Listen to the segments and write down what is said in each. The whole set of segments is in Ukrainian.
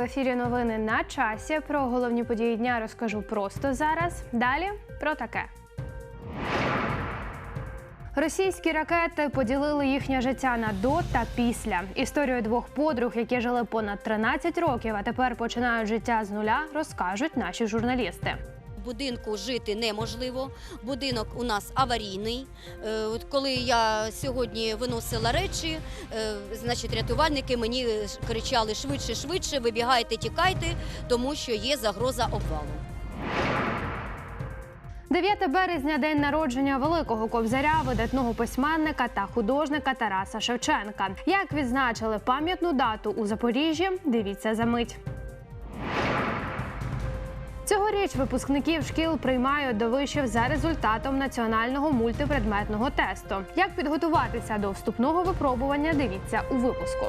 ефірі новини на часі. Про головні події дня розкажу просто зараз. Далі про таке. Російські ракети поділили їхнє життя на до та після. Історію двох подруг, які жили понад 13 років, а тепер починають життя з нуля, розкажуть наші журналісти. Будинку жити неможливо. Будинок у нас аварійний. Е, коли я сьогодні виносила речі, е, значить рятувальники мені кричали швидше, швидше, вибігайте, тікайте, тому що є загроза обвалу. 9 березня день народження великого кобзаря, видатного письменника та художника Тараса Шевченка. Як відзначили пам'ятну дату у Запоріжжі, дивіться за мить. Цьогоріч випускників шкіл приймають до вишів за результатом національного мультипредметного тесту. Як підготуватися до вступного випробування? Дивіться у випуску.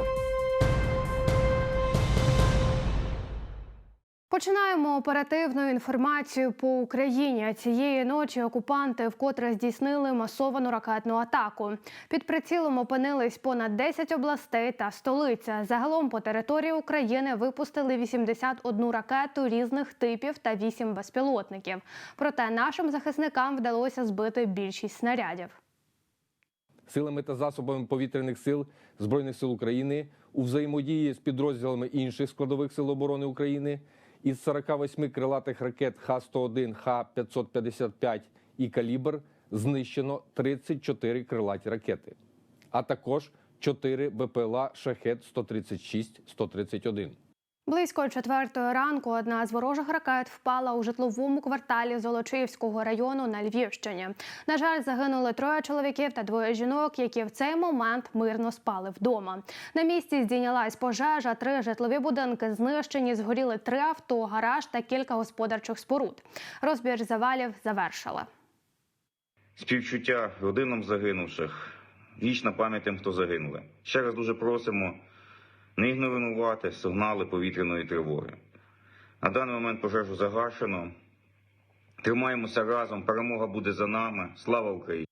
Починаємо оперативну інформацію по Україні. Цієї ночі окупанти вкотре здійснили масовану ракетну атаку. Під прицілом опинились понад 10 областей та столиця. Загалом по території України випустили 81 ракету різних типів та 8 безпілотників. Проте нашим захисникам вдалося збити більшість снарядів. силами та засобами повітряних сил Збройних сил України у взаємодії з підрозділами інших складових сил оборони України із 48 крилатих ракет Х-101, Х-555 і «Калібр» знищено 34 крилаті ракети, а також 4 БПЛА «Шахет-136-131». Близько четвертої ранку одна з ворожих ракет впала у житловому кварталі Золочівського району на Львівщині. На жаль, загинули троє чоловіків та двоє жінок, які в цей момент мирно спали вдома. На місці здійнялась пожежа, три житлові будинки знищені, згоріли три авто, гараж та кілька господарчих споруд. Розбір завалів завершили. Співчуття родинам загинувших, вічна пам'ять тим, хто загинули. Ще раз дуже просимо не ігнорувати сигнали повітряної тривоги. На даний момент пожежу загашено. Тримаємося разом, перемога буде за нами. Слава Україні!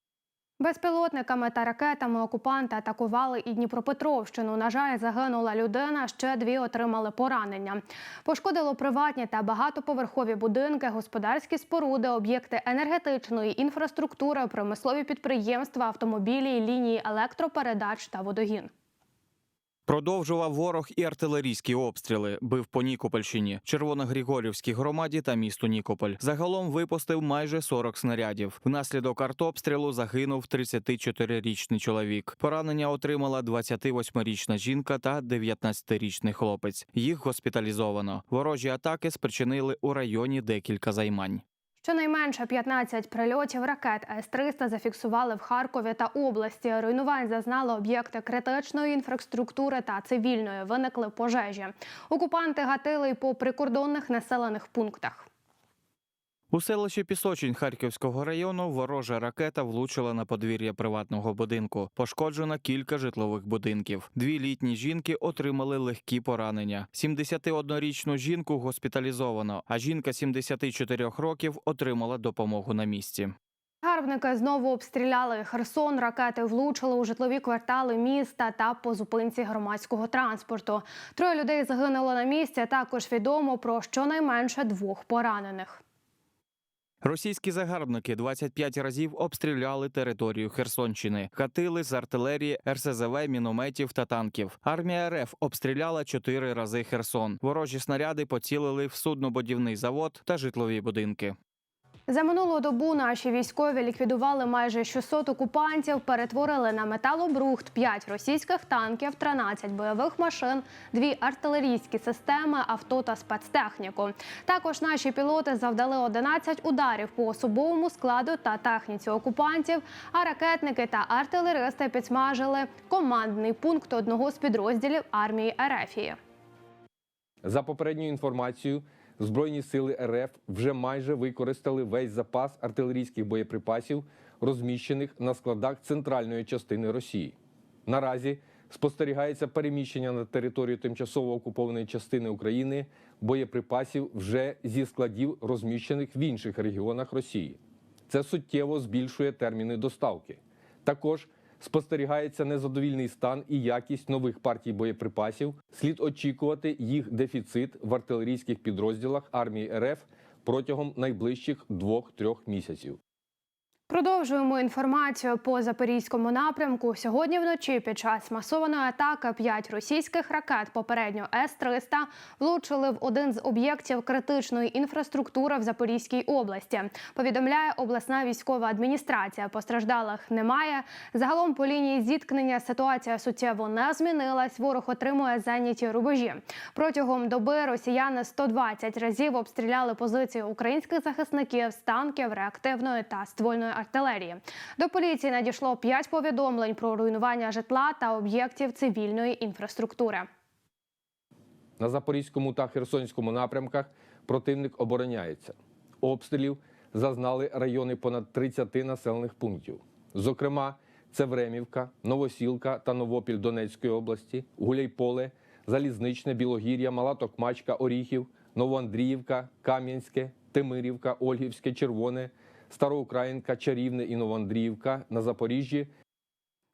Безпілотниками та ракетами окупанти атакували і Дніпропетровщину. На жаль, загинула людина. Ще дві отримали поранення. Пошкодило приватні та багатоповерхові будинки, господарські споруди, об'єкти енергетичної інфраструктури, промислові підприємства, автомобілі, лінії електропередач та водогін. Продовжував ворог і артилерійські обстріли. Бив по Нікопольщині, Червоногригорівській громаді та місту Нікополь. Загалом випустив майже 40 снарядів. Внаслідок артобстрілу загинув 34-річний чоловік. Поранення отримала 28-річна жінка та 19-річний хлопець. Їх госпіталізовано. Ворожі атаки спричинили у районі декілька займань. Щонайменше 15 прильотів ракет С-300 зафіксували в Харкові та області. Руйнувань зазнали об'єкти критичної інфраструктури та цивільної. Виникли пожежі. Окупанти гатили й по прикордонних населених пунктах. У селищі Пісочинь Харківського району ворожа ракета влучила на подвір'я приватного будинку. Пошкоджено кілька житлових будинків. Дві літні жінки отримали легкі поранення. 71-річну жінку госпіталізовано, а жінка 74 років отримала допомогу на місці. Гарбники знову обстріляли Херсон. Ракети влучили у житлові квартали міста та по зупинці громадського транспорту. Троє людей загинуло на місці. Також відомо про щонайменше двох поранених. Російські загарбники 25 разів обстріляли територію Херсонщини, катили з артилерії, РСЗВ, мінометів та танків. Армія РФ обстріляла чотири рази Херсон. Ворожі снаряди поцілили в суднобудівний завод та житлові будинки. За минулу добу наші військові ліквідували майже 600 окупантів, перетворили на металобрухт 5 російських танків, 13 бойових машин, дві артилерійські системи, авто та спецтехніку. Також наші пілоти завдали 11 ударів по особовому складу та техніці окупантів. А ракетники та артилеристи підсмажили командний пункт одного з підрозділів армії Ерефії. За попередньою інформацією, Збройні сили РФ вже майже використали весь запас артилерійських боєприпасів, розміщених на складах центральної частини Росії. Наразі спостерігається переміщення на територію тимчасово окупованої частини України боєприпасів вже зі складів, розміщених в інших регіонах Росії. Це суттєво збільшує терміни доставки. Також спостерігається незадовільний стан і якість нових партій боєприпасів, слід очікувати їх дефіцит в артилерійських підрозділах армії РФ протягом найближчих 2-3 місяців. Продовжуємо інформацію по запорізькому напрямку. Сьогодні вночі під час масованої атаки п'ять російських ракет, попередньо С-300, влучили в один з об'єктів критичної інфраструктури в Запорізькій області. Повідомляє обласна військова адміністрація. Постраждалих немає. Загалом по лінії зіткнення ситуація суттєво не змінилась. Ворог отримує зайняті рубежі. Протягом доби росіяни 120 разів обстріляли позиції українських захисників з танків, реактивної та ствольної артилерії. До поліції надійшло 5 повідомлень про руйнування житла та об'єктів цивільної інфраструктури. На Запорізькому та Херсонському напрямках противник обороняється. Обстрілів зазнали райони понад 30 населених пунктів. Зокрема, це Времівка, Новосілка та Новопіль Донецької області, Гуляйполе, Залізничне, Білогір'я, Мала Токмачка, Оріхів, Новоандріївка, Кам'янське, Тимирівка, Ольгівське, Червоне, Староукраїнка, Чарівне і Новоандріївка на Запоріжжі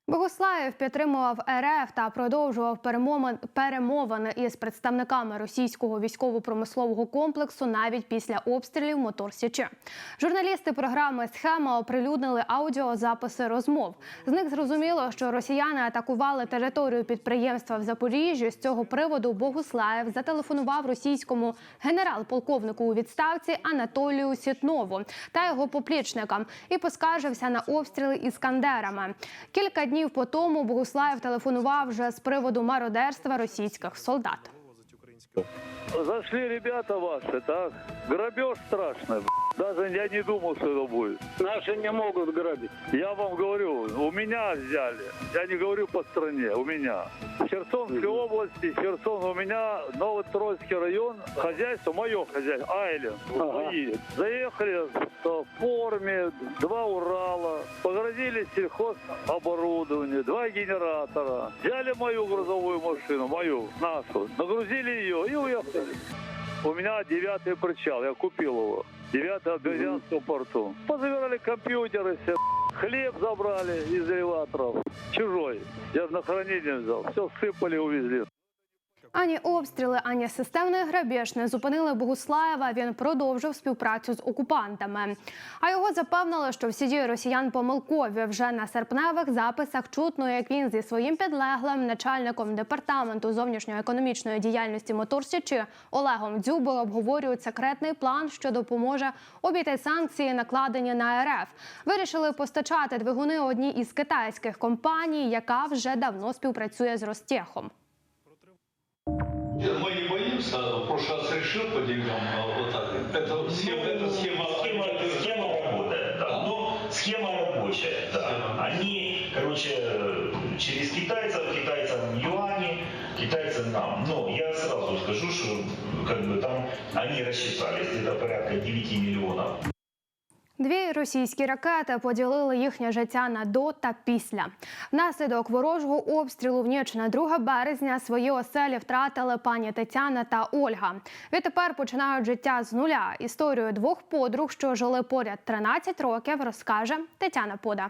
Богуслаєв підтримував РФ та продовжував перемовин- перемовини із представниками російського військово-промислового комплексу навіть після обстрілів мотор Січі. Журналісти програми Схема оприлюднили аудіозаписи розмов. З них зрозуміло, що росіяни атакували територію підприємства в Запоріжжі. З цього приводу Богуслаєв зателефонував російському генерал-полковнику у відставці Анатолію Сітнову та його поплічникам і поскаржився на обстріли іскандерами. Кілька днів по тому Богуслаєв телефонував вже з приводу мародерства російських солдат. Зайшли ребята ваші, так? Грабеж страшный. Даже я не думал, что это будет. Наши не могут грабить. Я вам говорю, у меня взяли. Я не говорю по стране, у меня. В Херсонской области, Херсон, у меня Новотроицкий район, хозяйство, мое хозяйство, Айленд, мои. Заехали в форме, два Урала, погрузили сельхозоборудование, два генератора. Взяли мою грузовую машину, мою, нашу, нагрузили ее и уехали. У меня девятый причал, я купил его. Девятый от Бердянского порту. Позабирали компьютеры, все. Хлеб забрали из элеваторов. Чужой. Я на хранение взял. Все сыпали, увезли. Ані обстріли, ані системний грабіж не зупинили Богуслаєва. Він продовжив співпрацю з окупантами. А його запевнили, що всі дії росіян помилкові. Вже на серпневих записах чутно, як він зі своїм підлеглим начальником департаменту зовнішньоекономічної діяльності Моторсічі Олегом Дзюбою обговорюють секретний план, що допоможе обійти санкції, накладені на РФ. Вирішили постачати двигуни одній із китайських компаній, яка вже давно співпрацює з Ростехом. Нет, Мы не боимся, в прошлый раз решил по деньгам а, вот так. Это схема, это схема. Схема, схема работает, да. Но схема рабочая, да. Они, короче, через китайцев, китайцам юани, китайцам нам. Но я сразу скажу, что как бы там они рассчитались где-то порядка 9 миллионов. Дві російські ракети поділили їхнє життя на до та після. Внаслідок ворожого обстрілу в ніч на 2 березня свої оселі втратили пані Тетяна та Ольга. Відтепер починають життя з нуля. Історію двох подруг, що жили поряд 13 років, розкаже Тетяна Пода.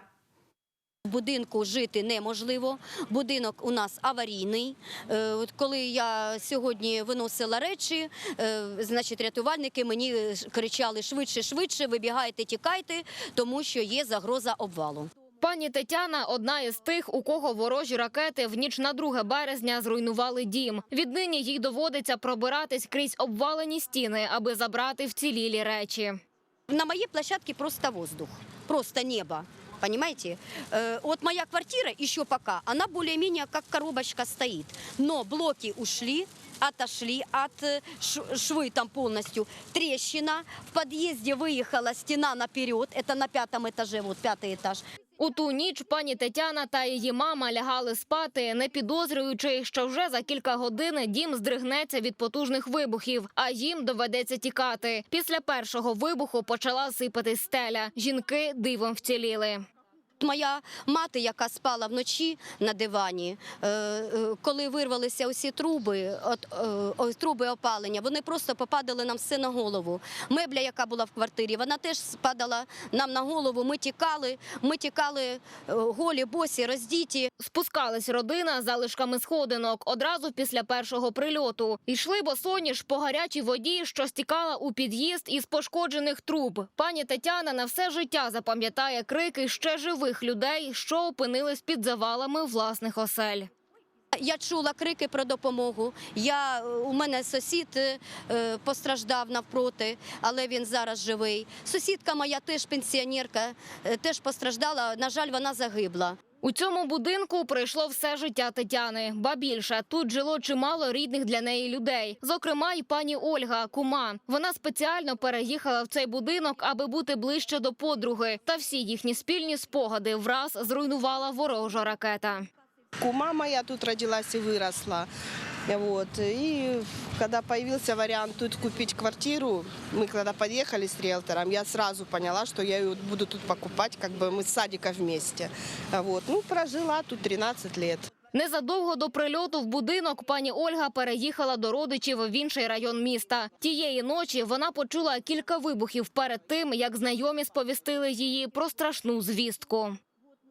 В будинку жити неможливо. Будинок у нас аварійний. Е, От коли я сьогодні виносила речі, е, значить рятувальники мені кричали швидше, швидше, вибігайте, тікайте, тому що є загроза обвалу. Пані Тетяна одна із тих, у кого ворожі ракети в ніч на 2 березня зруйнували дім. Віднині їй доводиться пробиратись крізь обвалені стіни, аби забрати вцілілі речі. На моей площадке просто воздух, просто небо. Понимаете? Э, вот моя квартира еще пока, она более-менее как коробочка стоит. Но блоки ушли, отошли от э, швы там полностью. Трещина. В подъезде выехала стена наперед. Это на пятом этаже, вот пятый этаж. У ту ніч пані Тетяна та її мама лягали спати, не підозрюючи, що вже за кілька годин дім здригнеться від потужних вибухів, а їм доведеться тікати. Після першого вибуху почала сипати стеля. Жінки дивом вціліли. Моя мати, яка спала вночі на дивані, е, е, коли вирвалися усі труби, от, е, труби опалення, вони просто попадали нам все на голову. Мебля, яка була в квартирі, вона теж спадала нам на голову. Ми тікали, ми тікали голі, босі, роздіті. Спускалась родина залишками сходинок одразу після першого прильоту. Йшли босоніж по гарячій воді, що стікала у під'їзд із пошкоджених труб. Пані Тетяна на все життя запам'ятає крики ще живих людей, що опинились під завалами власних осель. Я чула крики про допомогу. Я, у мене сусід е, постраждав навпроти, але він зараз живий. Сусідка моя теж пенсіонерка, е, теж постраждала. На жаль, вона загибла. У цьому будинку пройшло все життя Тетяни. Ба більше тут жило чимало рідних для неї людей. Зокрема, й пані Ольга, кума. Вона спеціально переїхала в цей будинок, аби бути ближче до подруги. Та всі їхні спільні спогади враз зруйнувала ворожа ракета. Кума моя тут родилась і выросла. Вот. И когда появился вариант тут купить квартиру, мы когда подъехали с риэлтором, я сразу поняла, что я ее буду тут покупать, как бы мы с садика вместе. Вот. Ну, прожила тут 13 лет. Незадовго до прильоту в будинок пані Ольга переїхала до родичів в інший район міста. Тієї ночі вона почула кілька вибухів перед тим, як знайомі сповістили її про страшну звістку.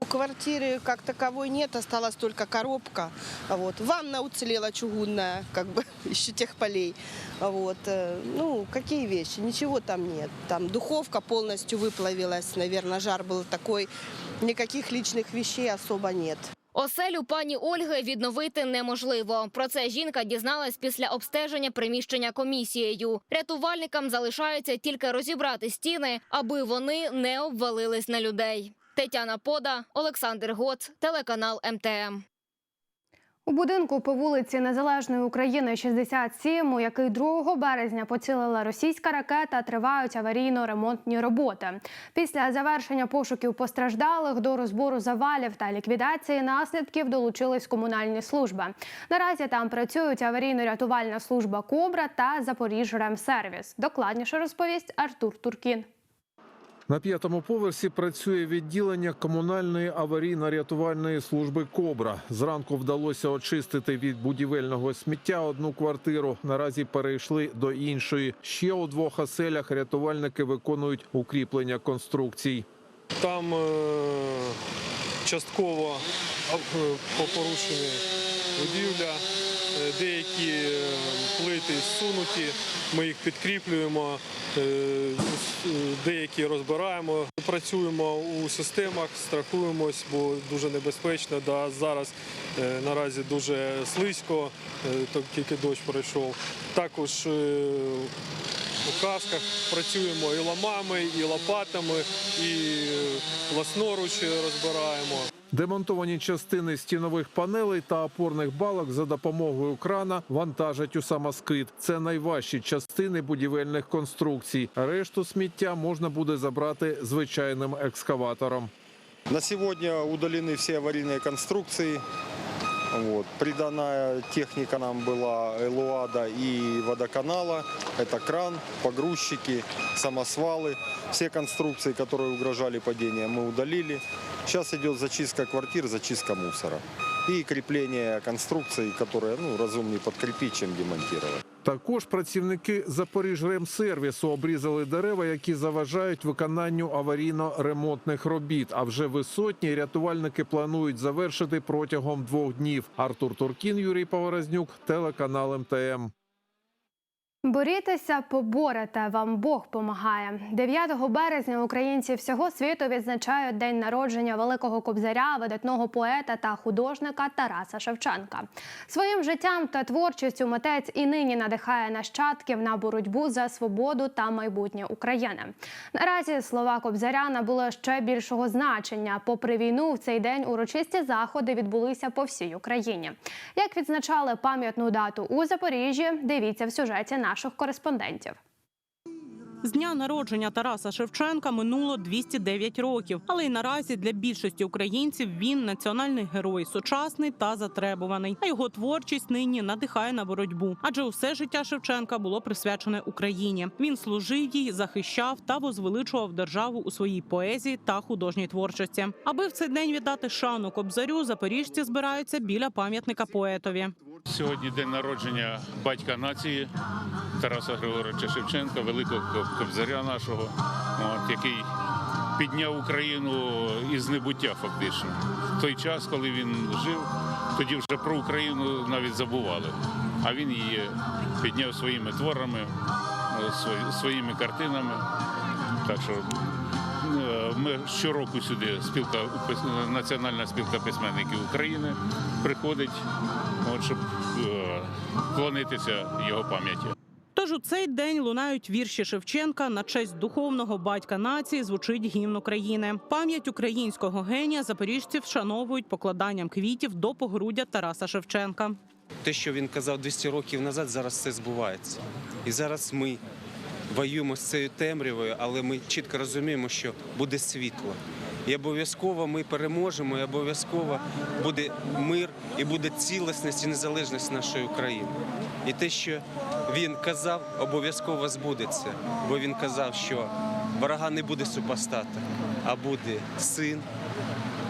У квартиры как таковой нет, осталась только коробка. Вот. Ванна уцелела чугунная, как бы еще тех полей. Вот. э, Ну, какие вещи? Ничего там нет. Там духовка полностью выплавилась, наверное, жар был такой. Никаких личных вещей особо нет. Оселю пані Ольги відновити неможливо. Про це жінка дізналась після обстеження приміщення комісією. Рятувальникам залишається тільки розібрати стіни, аби вони не обвалились на людей. Тетяна Пода, Олександр Гоц, телеканал МТМ. У будинку по вулиці Незалежної України 67, у який 2 березня поцілила російська ракета, тривають аварійно-ремонтні роботи. Після завершення пошуків постраждалих до розбору завалів та ліквідації наслідків долучились комунальні служби. Наразі там працюють аварійно-рятувальна служба Кобра та Запоріжремсервіс. Докладніше розповість Артур Туркін. На п'ятому поверсі працює відділення комунальної аварійно-рятувальної служби Кобра. Зранку вдалося очистити від будівельного сміття одну квартиру. Наразі перейшли до іншої. Ще у двох оселях рятувальники виконують укріплення конструкцій. Там е, частково е, порушені будівля, е, деякі плити зсунуті, ми їх підкріплюємо, е, е, деякі розбираємо. Працюємо у системах, страхуємось, бо дуже небезпечно. Да, зараз е, наразі дуже слизько, тільки дощ пройшов. Також у касках працюємо і ламами, і лопатами, і власноруч розбираємо. Демонтовані частини стінових панелей та опорних балок за допомогою крана вантажать у самоскид. Це найважчі частини будівельних конструкцій. Решту сміття можна буде забрати звичайним екскаватором. На сьогодні удалены всі аварійні конструкции. Вот. Приданная техника нам была Элуада и водоканала. Это кран, погрузчики, самосвалы. Все конструкции, которые угрожали падением, мы удалили. Сейчас идет зачистка квартир, зачистка мусора. И крепление конструкций, которые ну, разумнее подкрепить, чем демонтировать. Також працівники Запоріжремсервісу обрізали дерева, які заважають виконанню аварійно-ремонтних робіт. А вже висотні рятувальники планують завершити протягом двох днів. Артур Туркін, Юрій Поворознюк, телеканал МТМ. Борітеся, поборете, вам Бог помагає. 9 березня українці всього світу відзначають день народження великого кобзаря, видатного поета та художника Тараса Шевченка. Своїм життям та творчістю митець і нині надихає нащадків на боротьбу за свободу та майбутнє України. Наразі слова кобзаря набули ще більшого значення. Попри війну, в цей день урочисті заходи відбулися по всій Україні. Як відзначали пам'ятну дату у Запоріжжі, дивіться в сюжеті наших кореспондентів. З дня народження Тараса Шевченка минуло 209 років, але й наразі для більшості українців він національний герой, сучасний та затребуваний. А його творчість нині надихає на боротьбу, адже усе життя Шевченка було присвячене Україні. Він служив їй, захищав та возвеличував державу у своїй поезії та художній творчості. Аби в цей день віддати шану кобзарю, запоріжці збираються біля пам'ятника поетові. Сьогодні день народження батька нації Тараса Григоровича Шевченка, великого кобзаря нашого, от, який підняв Україну із небуття фактично. В той час, коли він жив, тоді вже про Україну навіть забували. А він її підняв своїми творами, е, своїми картинами. Так що е, ми щороку сюди спілка Національна спілка письменників України приходить, от, щоб е, вклонитися його пам'яті. Тож у цей день лунають вірші Шевченка на честь духовного батька нації. Звучить гімн України. Пам'ять українського генія запоріжці вшановують покладанням квітів до погруддя Тараса Шевченка. Те, що він казав 200 років назад, зараз все збувається. І зараз ми воюємо з цією темрявою, але ми чітко розуміємо, що буде світло. І обов'язково ми переможемо, і обов'язково буде мир, і буде цілісність і незалежність нашої України. І те, що він казав, обов'язково збудеться. Бо він казав, що ворога не буде супостата, а буде син,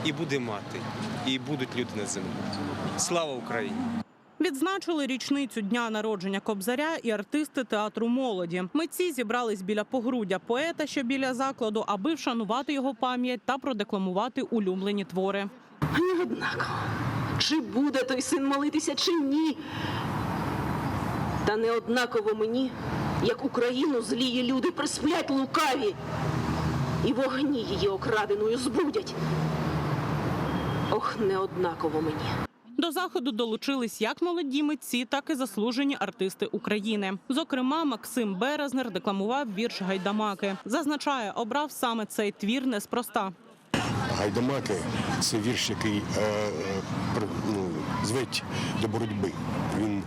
і буде мати, і будуть люди на землі. Слава Україні! Відзначили річницю дня народження Кобзаря і артисти театру молоді. Митці зібрались біля погруддя поета, що біля закладу, аби вшанувати його пам'ять та продекламувати улюблені твори. Не однаково, чи буде той син молитися, чи ні. Та не однаково мені, як Україну злії люди присплять лукаві, і вогні її окраденою збудять. Ох, не однаково мені. До заходу долучились як молоді митці, так і заслужені артисти України. Зокрема, Максим Березнер декламував вірш Гайдамаки. Зазначає, обрав саме цей твір неспроста. Гайдамаки це вірш, який е, е, ну, зветь до боротьби. Він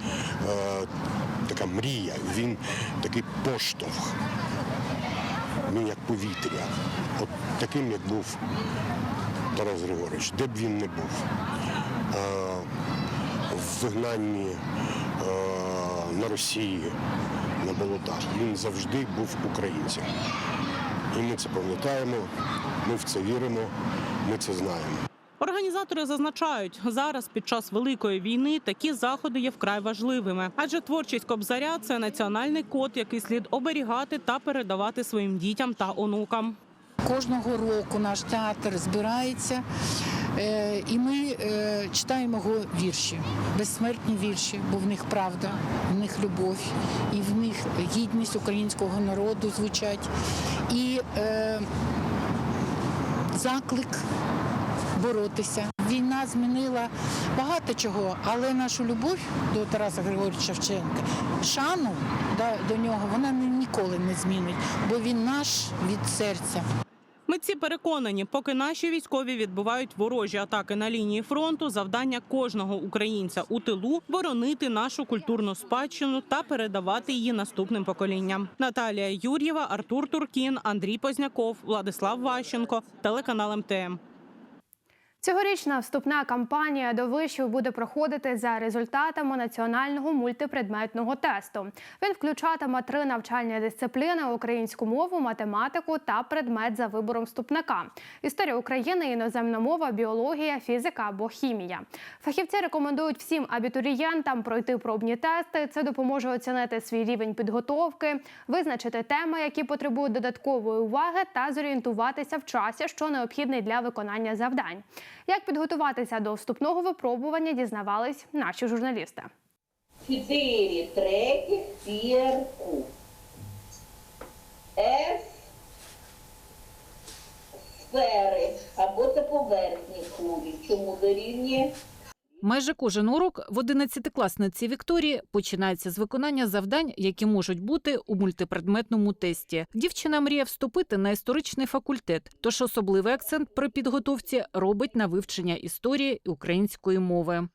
е, така мрія, він такий поштовх. Він як повітря. От таким, як був Тарас Григорович, де б він не був. Вигнанні е, на Росії, на болотах. Він завжди був українцем. І ми це пам'ятаємо, ми в це віримо, ми це знаємо. Організатори зазначають, зараз під час великої війни такі заходи є вкрай важливими, адже творчість кобзаря це національний код, який слід оберігати та передавати своїм дітям та онукам. Кожного року наш театр збирається, і ми е, читаємо його вірші, безсмертні вірші, бо в них правда, в них любов, і в них гідність українського народу звучать. І е, заклик боротися. Війна змінила багато чого, але нашу любов до Тараса Григорьовича Шевченка, шану до нього, вона ні- ніколи не змінить, бо він наш від серця. Митці переконані, поки наші військові відбувають ворожі атаки на лінії фронту, завдання кожного українця у тилу боронити нашу культурну спадщину та передавати її наступним поколінням. Наталія Юр'єва, Артур Туркін, Андрій Позняков, Владислав Ващенко, телеканал МТМ. Цьогорічна вступна кампанія до вишів буде проходити за результатами національного мультипредметного тесту. Він включатиме три навчальні дисципліни: українську мову, математику та предмет за вибором вступника: історія України, іноземна мова, біологія, фізика або хімія. Фахівці рекомендують всім абітурієнтам пройти пробні тести. Це допоможе оцінити свій рівень підготовки, визначити теми, які потребують додаткової уваги, та зорієнтуватися в часі, що необхідний для виконання завдань. Як підготуватися до вступного випробування, дізнавались наші журналісти. Чотири третіх сірку. С сфери або це поверхні кулі. Чому дорівнює? Майже кожен урок в 11-класниці Вікторії починається з виконання завдань, які можуть бути у мультипредметному тесті. Дівчина мріє вступити на історичний факультет, тож особливий акцент при підготовці робить на вивчення історії української мови.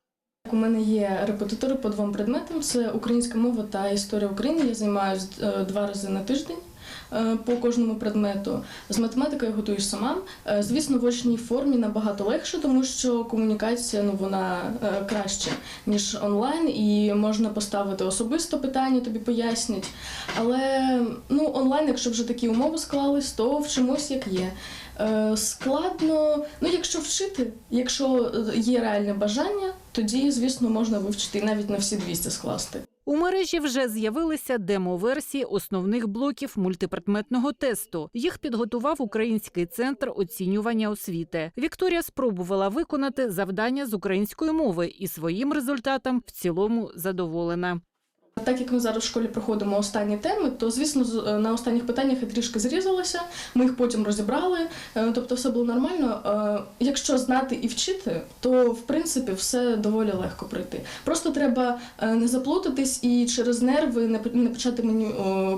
У мене є репетитори по двом предметам: це українська мова та історія України. Я займаюся два рази на тиждень. Е, по кожному предмету. З математикою готуєш сама. Е, Звісно, в очній формі набагато легше, тому що комунікація ну вона е, краще ніж онлайн, і можна поставити особисто питання, тобі пояснять. Але ну онлайн, якщо вже такі умови склались, то вчимось як є. Складно, ну якщо вчити, якщо є реальне бажання, тоді, звісно, можна вивчити і навіть на всі 200 скласти. У мережі вже з'явилися демо-версії основних блоків мультипредметного тесту. Їх підготував Український центр оцінювання освіти. Вікторія спробувала виконати завдання з української мови і своїм результатом в цілому задоволена. Так як ми зараз в школі проходимо останні теми, то звісно з- е, на останніх питаннях я трішки зрізалася. Ми їх потім розібрали. е, Тобто, все було нормально. Е, Якщо знати і вчити, то в принципі все доволі легко пройти. Просто треба не заплутатись і через нерви не почати мені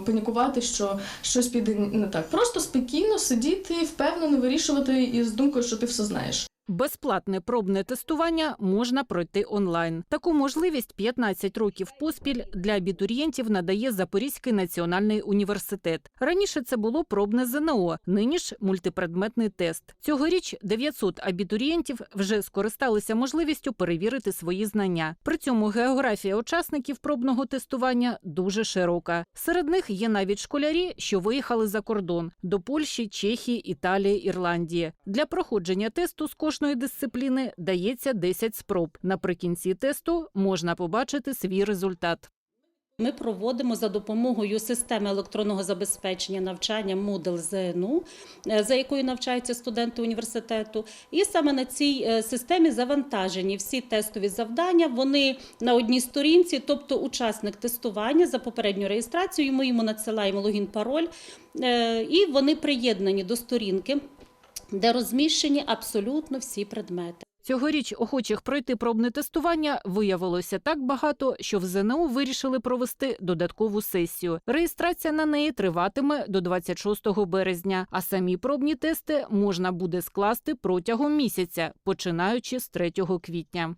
панікувати, що щось піде не так. Просто спокійно сидіти, впевнено вирішувати із думкою, що ти все знаєш. Безплатне пробне тестування можна пройти онлайн. Таку можливість 15 років поспіль для абітурієнтів надає Запорізький національний університет. Раніше це було пробне ЗНО, нині ж мультипредметний тест. Цьогоріч 900 абітурієнтів вже скористалися можливістю перевірити свої знання. При цьому географія учасників пробного тестування дуже широка. Серед них є навіть школярі, що виїхали за кордон до Польщі, Чехії, Італії, Ірландії. Для проходження тесту з кожної дисципліни дається 10 спроб. Наприкінці тесту можна побачити свій результат. Ми проводимо за допомогою системи електронного забезпечення навчання Moodle ЗНУ, е, за якою навчаються студенти університету. І саме на цій е, системі завантажені всі тестові завдання. Вони на одній сторінці, тобто учасник тестування за попередню реєстрацію. Ми йому надсилаємо логін, пароль, е, і вони приєднані до сторінки, де розміщені абсолютно всі предмети. Цьогоріч охочих пройти пробне тестування виявилося так багато, що в ЗНО вирішили провести додаткову сесію. Реєстрація на неї триватиме до 26 березня, а самі пробні тести можна буде скласти протягом місяця, починаючи з 3 квітня.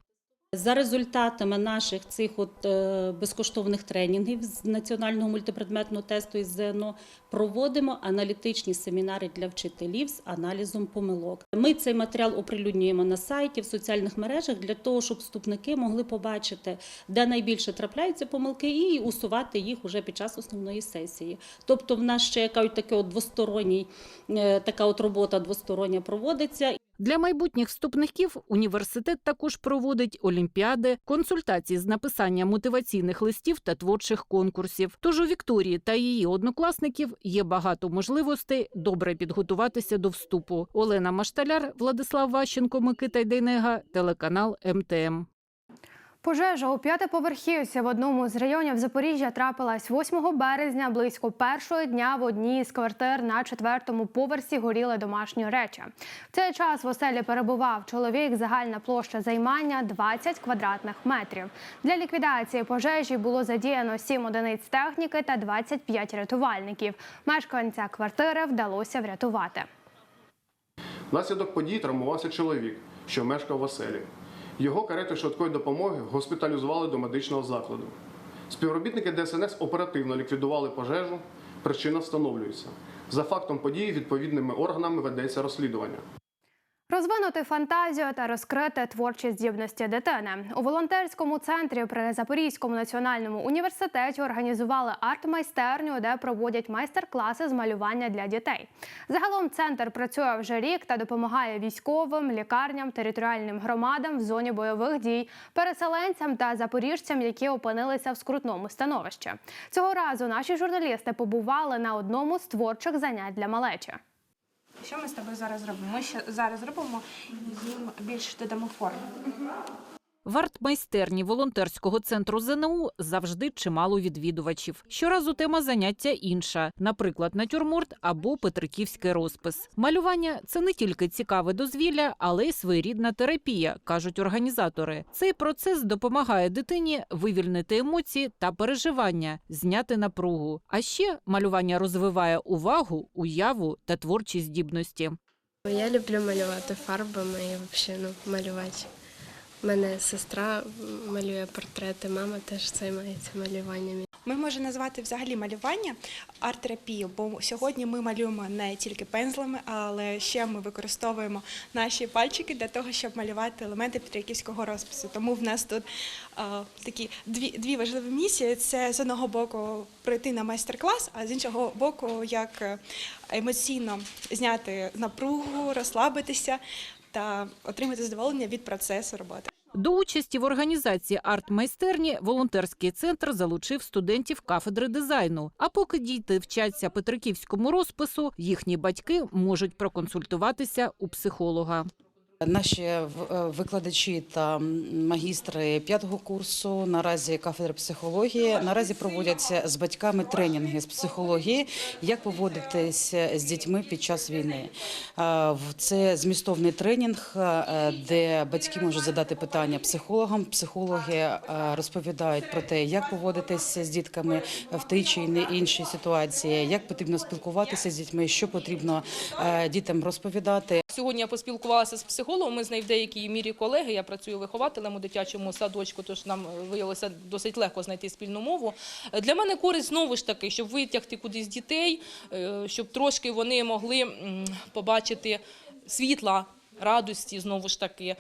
За результатами наших цих от е, безкоштовних тренінгів з національного мультипредметного тесту із ЗНО проводимо аналітичні семінари для вчителів з аналізом помилок. Ми цей матеріал оприлюднюємо на сайті, в соціальних мережах для того, щоб вступники могли побачити, де найбільше трапляються помилки, і усувати їх уже під час основної сесії. Тобто, в нас ще яка таке от двосторонній, е, така от робота двостороння проводиться. Для майбутніх вступників університет також проводить олімпіади, консультації з написання мотиваційних листів та творчих конкурсів. Тож у Вікторії та її однокласників є багато можливостей добре підготуватися до вступу. Олена Машталяр, Владислав Ващенко, Микита Йдейнега, телеканал МТМ. Пожежа у п'ятиповерхівці в одному з районів Запоріжжя трапилась 8 березня. Близько першого дня в одній з квартир на четвертому поверсі горіли домашні речі. В цей час в оселі перебував чоловік. Загальна площа займання 20 квадратних метрів. Для ліквідації пожежі було задіяно 7 одиниць техніки та 25 рятувальників. Мешканця квартири вдалося врятувати. Внаслідок подій травмувався чоловік, що мешкав в оселі. Його карети швидкої допомоги госпіталізували до медичного закладу. Співробітники ДСНС оперативно ліквідували пожежу. Причина встановлюється. За фактом події відповідними органами ведеться розслідування. Розвинути фантазію та розкрити творчі здібності дитини у волонтерському центрі при Запорізькому національному університеті організували арт-майстерню, де проводять майстер-класи з малювання для дітей. Загалом центр працює вже рік та допомагає військовим, лікарням, територіальним громадам в зоні бойових дій, переселенцям та запоріжцям, які опинилися в скрутному становищі. Цього разу наші журналісти побували на одному з творчих занять для малечі. Що ми з тобою зараз робимо? Ми ще зараз робимо їм більш додамо форму. В арт-майстерні волонтерського центру ЗНУ завжди чимало відвідувачів. Щоразу тема заняття інша, наприклад, натюрморт або петриківський розпис. Малювання це не тільки цікаве дозвілля, але й своєрідна терапія, кажуть організатори. Цей процес допомагає дитині вивільнити емоції та переживання, зняти напругу. А ще малювання розвиває увагу, уяву та творчі здібності. Я люблю малювати фарбами і взагалі ну, малювати. Мене сестра малює портрети, мама теж займається малюванням. Ми можемо назвати взагалі малювання арт-терапією, бо сьогодні ми малюємо не тільки пензлами, але ще ми використовуємо наші пальчики для того, щоб малювати елементи петриківського розпису. Тому в нас тут а, такі дві, дві важливі місії: це з одного боку прийти на майстер-клас, а з іншого боку, як е, емоційно зняти напругу, розслабитися та отримати задоволення від процесу роботи. До участі в організації арт-майстерні волонтерський центр залучив студентів кафедри дизайну. А поки діти вчаться петриківському розпису, їхні батьки можуть проконсультуватися у психолога. Наші в- е, викладачі та магістри п'ятого курсу наразі кафедри психології наразі проводяться з батьками тренінги з психології, як поводитися з дітьми під час війни. Е, Це змістовний тренінг, е, де батьки можуть задати питання психологам. Психологи е, розповідають про те, як поводитися з дітками в тій чи не іншій ситуації, як потрібно спілкуватися з дітьми, що потрібно е, дітям розповідати. Сьогодні я поспілкувалася з психологом. Ми з нею в деякій мірі колеги. Я працюю вихователем у дитячому садочку, тож нам е, виявилося досить легко знайти спільну мову. Е, Для мене користь знову ж таки, щоб витягти кудись дітей, е, щоб трошки вони могли побачити світла. Радості знову ж таки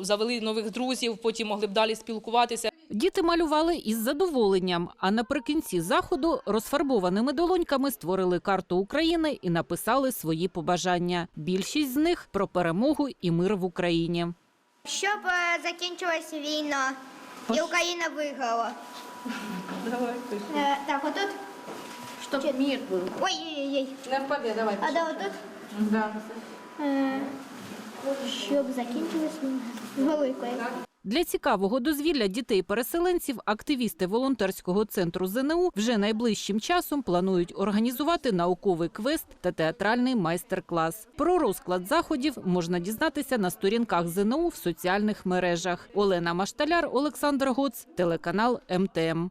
завели нових друзів, потім могли б далі спілкуватися. Діти малювали із задоволенням, а наприкінці заходу розфарбованими долоньками створили карту України і написали свої побажання. Більшість з них про перемогу і мир в Україні. Щоб е, закінчилася війна і Україна виграла. Е, так, отут. Щоб мир був. Ой-ой-ой. Не впади, давай. А да, отут? Да. Е, щоб закінчилась війна. Великою. Для цікавого дозвілля дітей-переселенців активісти волонтерського центру ЗНУ вже найближчим часом планують організувати науковий квест та театральний майстер-клас. Про розклад заходів можна дізнатися на сторінках ЗНУ в соціальних мережах. Олена Машталяр, Олександр Гоц, телеканал МТМ.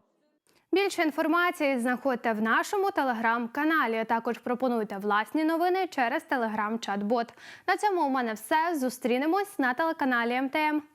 Більше інформації знаходьте в нашому телеграм-каналі. Також пропонуйте власні новини через телеграм-чат-бот. На цьому у мене все. Зустрінемось на телеканалі МТМ.